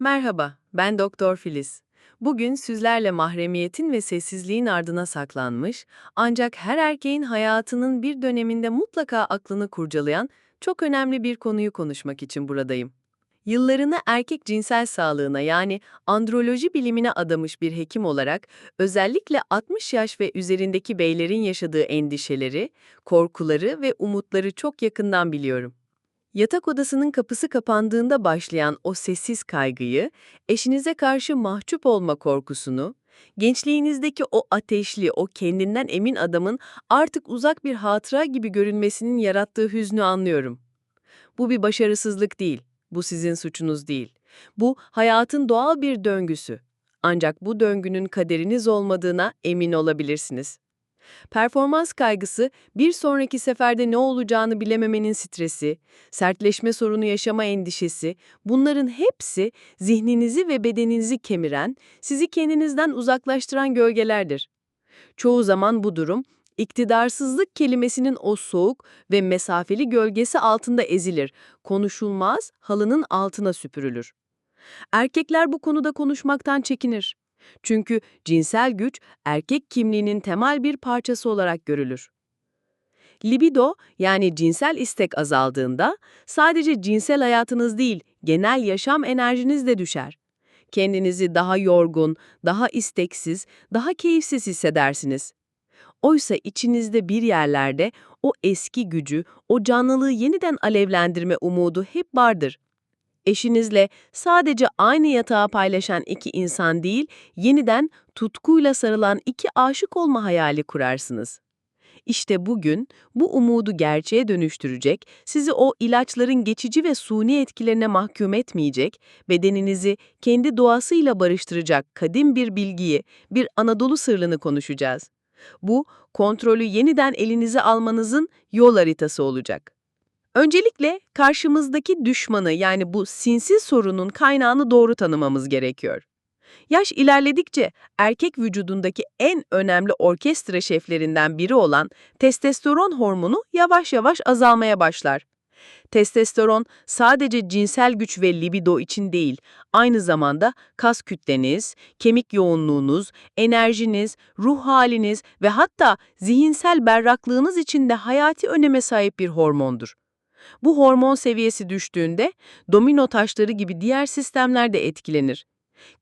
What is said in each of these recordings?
Merhaba, ben Doktor Filiz. Bugün sizlerle mahremiyetin ve sessizliğin ardına saklanmış, ancak her erkeğin hayatının bir döneminde mutlaka aklını kurcalayan çok önemli bir konuyu konuşmak için buradayım. Yıllarını erkek cinsel sağlığına yani androloji bilimine adamış bir hekim olarak özellikle 60 yaş ve üzerindeki beylerin yaşadığı endişeleri, korkuları ve umutları çok yakından biliyorum. Yatak odasının kapısı kapandığında başlayan o sessiz kaygıyı, eşinize karşı mahcup olma korkusunu, gençliğinizdeki o ateşli, o kendinden emin adamın artık uzak bir hatıra gibi görünmesinin yarattığı hüznü anlıyorum. Bu bir başarısızlık değil, bu sizin suçunuz değil. Bu hayatın doğal bir döngüsü. Ancak bu döngünün kaderiniz olmadığına emin olabilirsiniz. Performans kaygısı, bir sonraki seferde ne olacağını bilememenin stresi, sertleşme sorunu yaşama endişesi, bunların hepsi zihninizi ve bedeninizi kemiren, sizi kendinizden uzaklaştıran gölgelerdir. Çoğu zaman bu durum, iktidarsızlık kelimesinin o soğuk ve mesafeli gölgesi altında ezilir, konuşulmaz, halının altına süpürülür. Erkekler bu konuda konuşmaktan çekinir. Çünkü cinsel güç erkek kimliğinin temel bir parçası olarak görülür. Libido yani cinsel istek azaldığında sadece cinsel hayatınız değil, genel yaşam enerjiniz de düşer. Kendinizi daha yorgun, daha isteksiz, daha keyifsiz hissedersiniz. Oysa içinizde bir yerlerde o eski gücü, o canlılığı yeniden alevlendirme umudu hep vardır. Eşinizle sadece aynı yatağı paylaşan iki insan değil, yeniden tutkuyla sarılan iki aşık olma hayali kurarsınız. İşte bugün bu umudu gerçeğe dönüştürecek, sizi o ilaçların geçici ve suni etkilerine mahkum etmeyecek, bedeninizi kendi doğasıyla barıştıracak kadim bir bilgiyi, bir Anadolu sırrını konuşacağız. Bu, kontrolü yeniden elinize almanızın yol haritası olacak. Öncelikle karşımızdaki düşmanı yani bu sinsi sorunun kaynağını doğru tanımamız gerekiyor. Yaş ilerledikçe erkek vücudundaki en önemli orkestra şeflerinden biri olan testosteron hormonu yavaş yavaş azalmaya başlar. Testosteron sadece cinsel güç ve libido için değil, aynı zamanda kas kütleniz, kemik yoğunluğunuz, enerjiniz, ruh haliniz ve hatta zihinsel berraklığınız için de hayati öneme sahip bir hormondur. Bu hormon seviyesi düştüğünde domino taşları gibi diğer sistemler de etkilenir.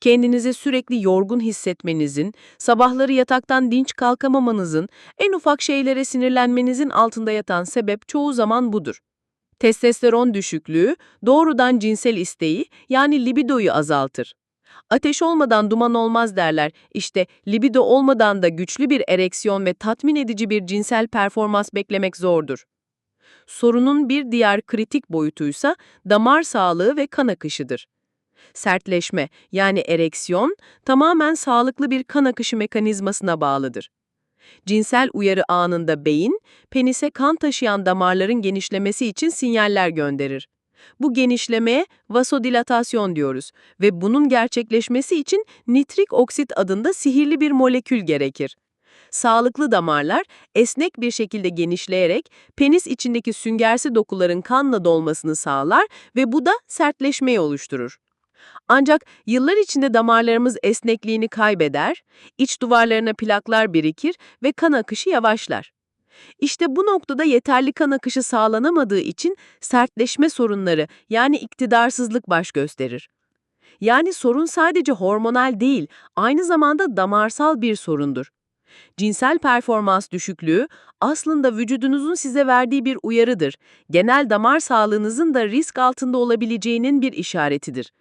Kendinizi sürekli yorgun hissetmenizin, sabahları yataktan dinç kalkamamanızın, en ufak şeylere sinirlenmenizin altında yatan sebep çoğu zaman budur. Testosteron düşüklüğü doğrudan cinsel isteği yani libidoyu azaltır. Ateş olmadan duman olmaz derler. İşte libido olmadan da güçlü bir ereksiyon ve tatmin edici bir cinsel performans beklemek zordur. Sorunun bir diğer kritik boyutuysa damar sağlığı ve kan akışıdır. Sertleşme yani ereksiyon tamamen sağlıklı bir kan akışı mekanizmasına bağlıdır. Cinsel uyarı anında beyin, penise kan taşıyan damarların genişlemesi için sinyaller gönderir. Bu genişlemeye vasodilatasyon diyoruz ve bunun gerçekleşmesi için nitrik oksit adında sihirli bir molekül gerekir. Sağlıklı damarlar esnek bir şekilde genişleyerek penis içindeki süngersi dokuların kanla dolmasını sağlar ve bu da sertleşmeyi oluşturur. Ancak yıllar içinde damarlarımız esnekliğini kaybeder, iç duvarlarına plaklar birikir ve kan akışı yavaşlar. İşte bu noktada yeterli kan akışı sağlanamadığı için sertleşme sorunları yani iktidarsızlık baş gösterir. Yani sorun sadece hormonal değil, aynı zamanda damarsal bir sorundur. Cinsel performans düşüklüğü aslında vücudunuzun size verdiği bir uyarıdır. Genel damar sağlığınızın da risk altında olabileceğinin bir işaretidir.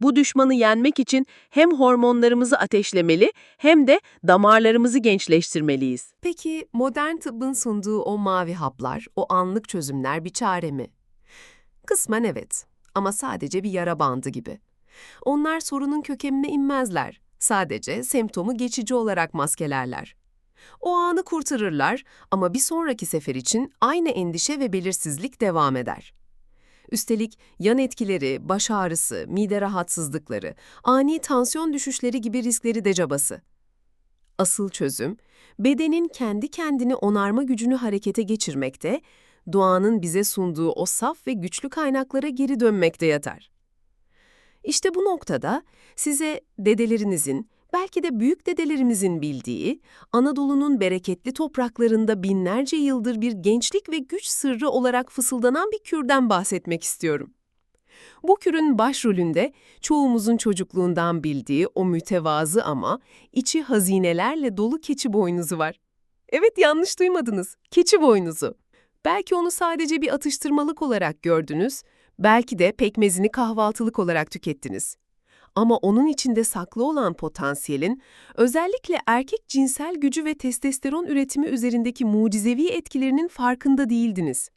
Bu düşmanı yenmek için hem hormonlarımızı ateşlemeli hem de damarlarımızı gençleştirmeliyiz. Peki modern tıbbın sunduğu o mavi haplar, o anlık çözümler bir çare mi? Kısmen evet ama sadece bir yara bandı gibi. Onlar sorunun kökenine inmezler. Sadece semptomu geçici olarak maskelerler. O anı kurtarırlar ama bir sonraki sefer için aynı endişe ve belirsizlik devam eder. Üstelik yan etkileri, baş ağrısı, mide rahatsızlıkları, ani tansiyon düşüşleri gibi riskleri de cabası. Asıl çözüm, bedenin kendi kendini onarma gücünü harekete geçirmekte, doğanın bize sunduğu o saf ve güçlü kaynaklara geri dönmekte yatar. İşte bu noktada size dedelerinizin, belki de büyük dedelerimizin bildiği, Anadolu'nun bereketli topraklarında binlerce yıldır bir gençlik ve güç sırrı olarak fısıldanan bir kürden bahsetmek istiyorum. Bu kürün başrolünde çoğumuzun çocukluğundan bildiği o mütevazı ama içi hazinelerle dolu keçi boynuzu var. Evet yanlış duymadınız, keçi boynuzu. Belki onu sadece bir atıştırmalık olarak gördünüz, belki de pekmezini kahvaltılık olarak tükettiniz. Ama onun içinde saklı olan potansiyelin özellikle erkek cinsel gücü ve testosteron üretimi üzerindeki mucizevi etkilerinin farkında değildiniz.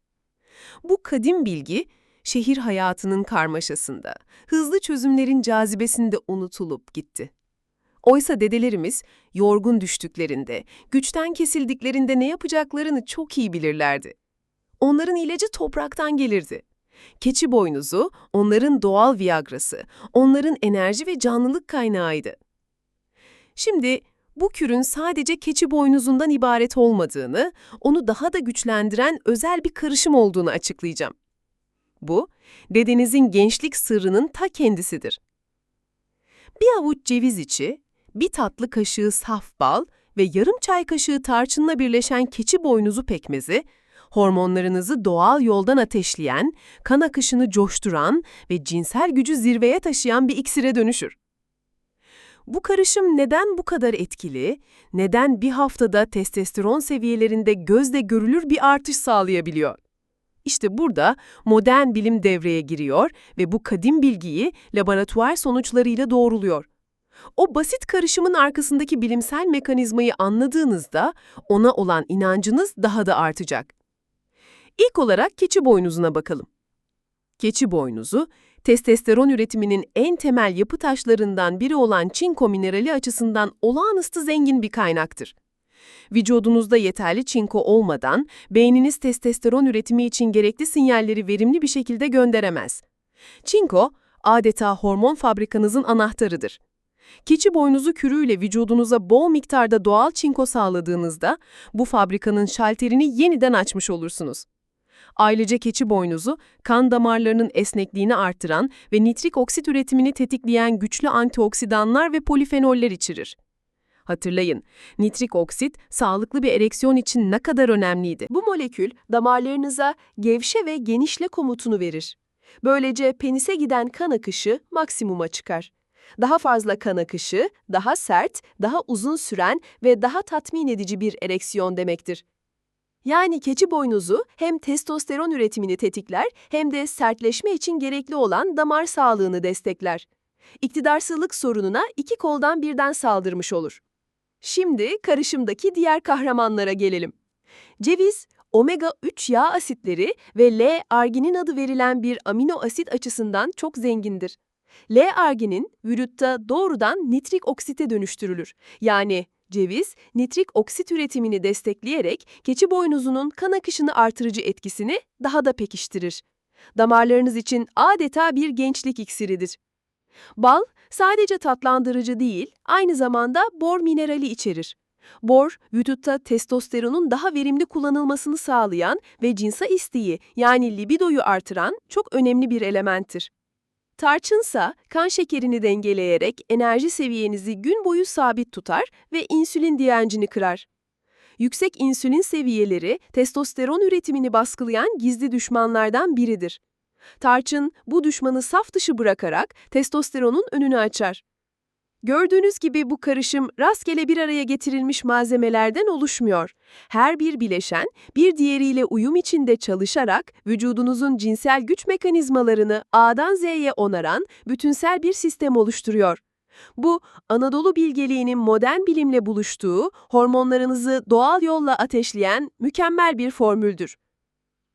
Bu kadim bilgi, şehir hayatının karmaşasında, hızlı çözümlerin cazibesinde unutulup gitti. Oysa dedelerimiz yorgun düştüklerinde, güçten kesildiklerinde ne yapacaklarını çok iyi bilirlerdi. Onların ilacı topraktan gelirdi. Keçi boynuzu, onların doğal viagrası, onların enerji ve canlılık kaynağıydı. Şimdi bu kürün sadece keçi boynuzundan ibaret olmadığını, onu daha da güçlendiren özel bir karışım olduğunu açıklayacağım. Bu, dedenizin gençlik sırrının ta kendisidir. Bir avuç ceviz içi, bir tatlı kaşığı saf bal ve yarım çay kaşığı tarçınla birleşen keçi boynuzu pekmezi, hormonlarınızı doğal yoldan ateşleyen, kan akışını coşturan ve cinsel gücü zirveye taşıyan bir iksire dönüşür. Bu karışım neden bu kadar etkili, neden bir haftada testosteron seviyelerinde gözle görülür bir artış sağlayabiliyor? İşte burada modern bilim devreye giriyor ve bu kadim bilgiyi laboratuvar sonuçlarıyla doğruluyor. O basit karışımın arkasındaki bilimsel mekanizmayı anladığınızda ona olan inancınız daha da artacak. İlk olarak keçi boynuzuna bakalım. Keçi boynuzu, testosteron üretiminin en temel yapı taşlarından biri olan çinko minerali açısından olağanüstü zengin bir kaynaktır. Vücudunuzda yeterli çinko olmadan beyniniz testosteron üretimi için gerekli sinyalleri verimli bir şekilde gönderemez. Çinko, adeta hormon fabrikanızın anahtarıdır. Keçi boynuzu kürüyle vücudunuza bol miktarda doğal çinko sağladığınızda bu fabrikanın şalterini yeniden açmış olursunuz. Ayrıca keçi boynuzu, kan damarlarının esnekliğini artıran ve nitrik oksit üretimini tetikleyen güçlü antioksidanlar ve polifenoller içerir. Hatırlayın, nitrik oksit sağlıklı bir ereksiyon için ne kadar önemliydi. Bu molekül damarlarınıza gevşe ve genişle komutunu verir. Böylece penise giden kan akışı maksimuma çıkar. Daha fazla kan akışı, daha sert, daha uzun süren ve daha tatmin edici bir ereksiyon demektir. Yani keçi boynuzu hem testosteron üretimini tetikler hem de sertleşme için gerekli olan damar sağlığını destekler. İktidarsızlık sorununa iki koldan birden saldırmış olur. Şimdi karışımdaki diğer kahramanlara gelelim. Ceviz, omega-3 yağ asitleri ve L-arginin adı verilen bir amino asit açısından çok zengindir. L-arginin vücutta doğrudan nitrik oksite dönüştürülür. Yani ceviz, nitrik oksit üretimini destekleyerek keçi boynuzunun kan akışını artırıcı etkisini daha da pekiştirir. Damarlarınız için adeta bir gençlik iksiridir. Bal, sadece tatlandırıcı değil, aynı zamanda bor minerali içerir. Bor, vücutta testosteronun daha verimli kullanılmasını sağlayan ve cinsa isteği yani libidoyu artıran çok önemli bir elementtir. Tarçınsa kan şekerini dengeleyerek enerji seviyenizi gün boyu sabit tutar ve insülin direncini kırar. Yüksek insülin seviyeleri testosteron üretimini baskılayan gizli düşmanlardan biridir. Tarçın bu düşmanı saf dışı bırakarak testosteronun önünü açar. Gördüğünüz gibi bu karışım rastgele bir araya getirilmiş malzemelerden oluşmuyor. Her bir bileşen bir diğeriyle uyum içinde çalışarak vücudunuzun cinsel güç mekanizmalarını A'dan Z'ye onaran bütünsel bir sistem oluşturuyor. Bu, Anadolu bilgeliğinin modern bilimle buluştuğu, hormonlarınızı doğal yolla ateşleyen mükemmel bir formüldür.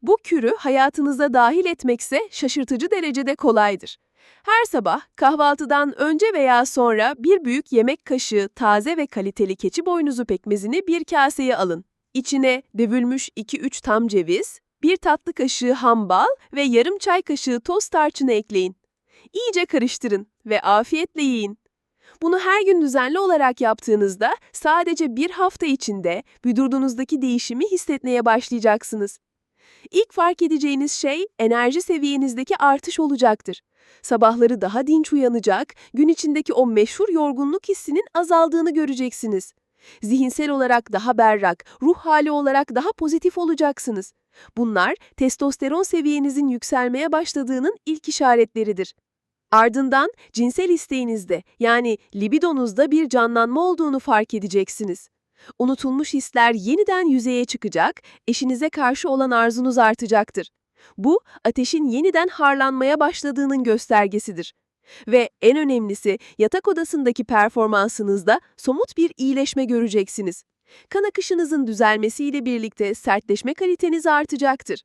Bu kürü hayatınıza dahil etmekse şaşırtıcı derecede kolaydır. Her sabah kahvaltıdan önce veya sonra bir büyük yemek kaşığı taze ve kaliteli keçi boynuzu pekmezini bir kaseye alın. İçine dövülmüş 2-3 tam ceviz, bir tatlı kaşığı ham bal ve yarım çay kaşığı toz tarçını ekleyin. İyice karıştırın ve afiyetle yiyin. Bunu her gün düzenli olarak yaptığınızda sadece bir hafta içinde vücudunuzdaki değişimi hissetmeye başlayacaksınız. İlk fark edeceğiniz şey enerji seviyenizdeki artış olacaktır. Sabahları daha dinç uyanacak, gün içindeki o meşhur yorgunluk hissinin azaldığını göreceksiniz. Zihinsel olarak daha berrak, ruh hali olarak daha pozitif olacaksınız. Bunlar testosteron seviyenizin yükselmeye başladığının ilk işaretleridir. Ardından cinsel isteğinizde yani libidonuzda bir canlanma olduğunu fark edeceksiniz. Unutulmuş hisler yeniden yüzeye çıkacak, eşinize karşı olan arzunuz artacaktır. Bu, ateşin yeniden harlanmaya başladığının göstergesidir. Ve en önemlisi, yatak odasındaki performansınızda somut bir iyileşme göreceksiniz. Kan akışınızın düzelmesiyle birlikte sertleşme kaliteniz artacaktır.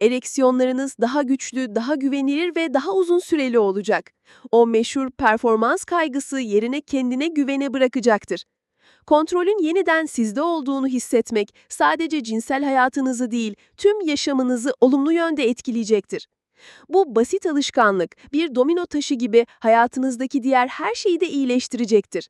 Ereksiyonlarınız daha güçlü, daha güvenilir ve daha uzun süreli olacak. O meşhur performans kaygısı yerine kendine güvene bırakacaktır. Kontrolün yeniden sizde olduğunu hissetmek sadece cinsel hayatınızı değil, tüm yaşamınızı olumlu yönde etkileyecektir. Bu basit alışkanlık bir domino taşı gibi hayatınızdaki diğer her şeyi de iyileştirecektir.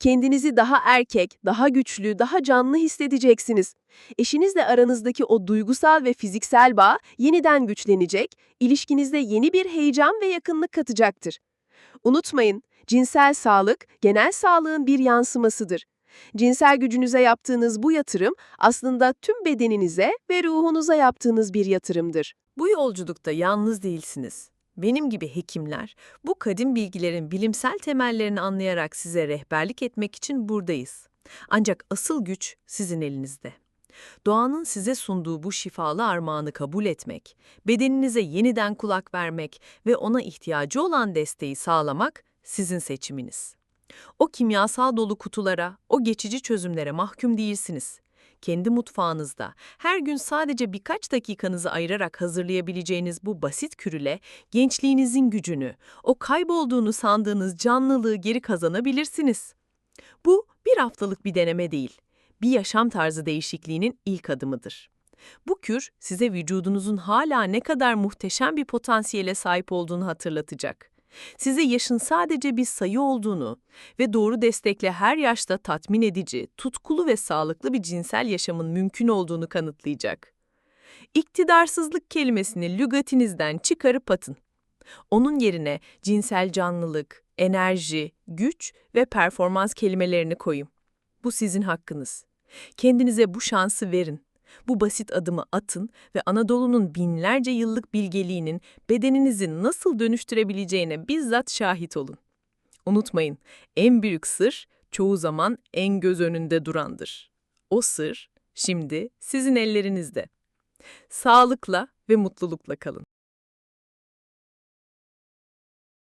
Kendinizi daha erkek, daha güçlü, daha canlı hissedeceksiniz. Eşinizle aranızdaki o duygusal ve fiziksel bağ yeniden güçlenecek, ilişkinizde yeni bir heyecan ve yakınlık katacaktır. Unutmayın, cinsel sağlık genel sağlığın bir yansımasıdır. Cinsel gücünüze yaptığınız bu yatırım aslında tüm bedeninize ve ruhunuza yaptığınız bir yatırımdır. Bu yolculukta yalnız değilsiniz. Benim gibi hekimler, bu kadim bilgilerin bilimsel temellerini anlayarak size rehberlik etmek için buradayız. Ancak asıl güç sizin elinizde. Doğanın size sunduğu bu şifalı armağanı kabul etmek, bedeninize yeniden kulak vermek ve ona ihtiyacı olan desteği sağlamak sizin seçiminiz. O kimyasal dolu kutulara, o geçici çözümlere mahkum değilsiniz. Kendi mutfağınızda her gün sadece birkaç dakikanızı ayırarak hazırlayabileceğiniz bu basit kürüle gençliğinizin gücünü, o kaybolduğunu sandığınız canlılığı geri kazanabilirsiniz. Bu bir haftalık bir deneme değil, bir yaşam tarzı değişikliğinin ilk adımıdır. Bu kür size vücudunuzun hala ne kadar muhteşem bir potansiyele sahip olduğunu hatırlatacak. Size yaşın sadece bir sayı olduğunu ve doğru destekle her yaşta tatmin edici, tutkulu ve sağlıklı bir cinsel yaşamın mümkün olduğunu kanıtlayacak. İktidarsızlık kelimesini lügatinizden çıkarıp atın. Onun yerine cinsel canlılık, enerji, güç ve performans kelimelerini koyun. Bu sizin hakkınız. Kendinize bu şansı verin. Bu basit adımı atın ve Anadolu'nun binlerce yıllık bilgeliğinin bedeninizi nasıl dönüştürebileceğine bizzat şahit olun. Unutmayın, en büyük sır çoğu zaman en göz önünde durandır. O sır şimdi sizin ellerinizde. Sağlıkla ve mutlulukla kalın.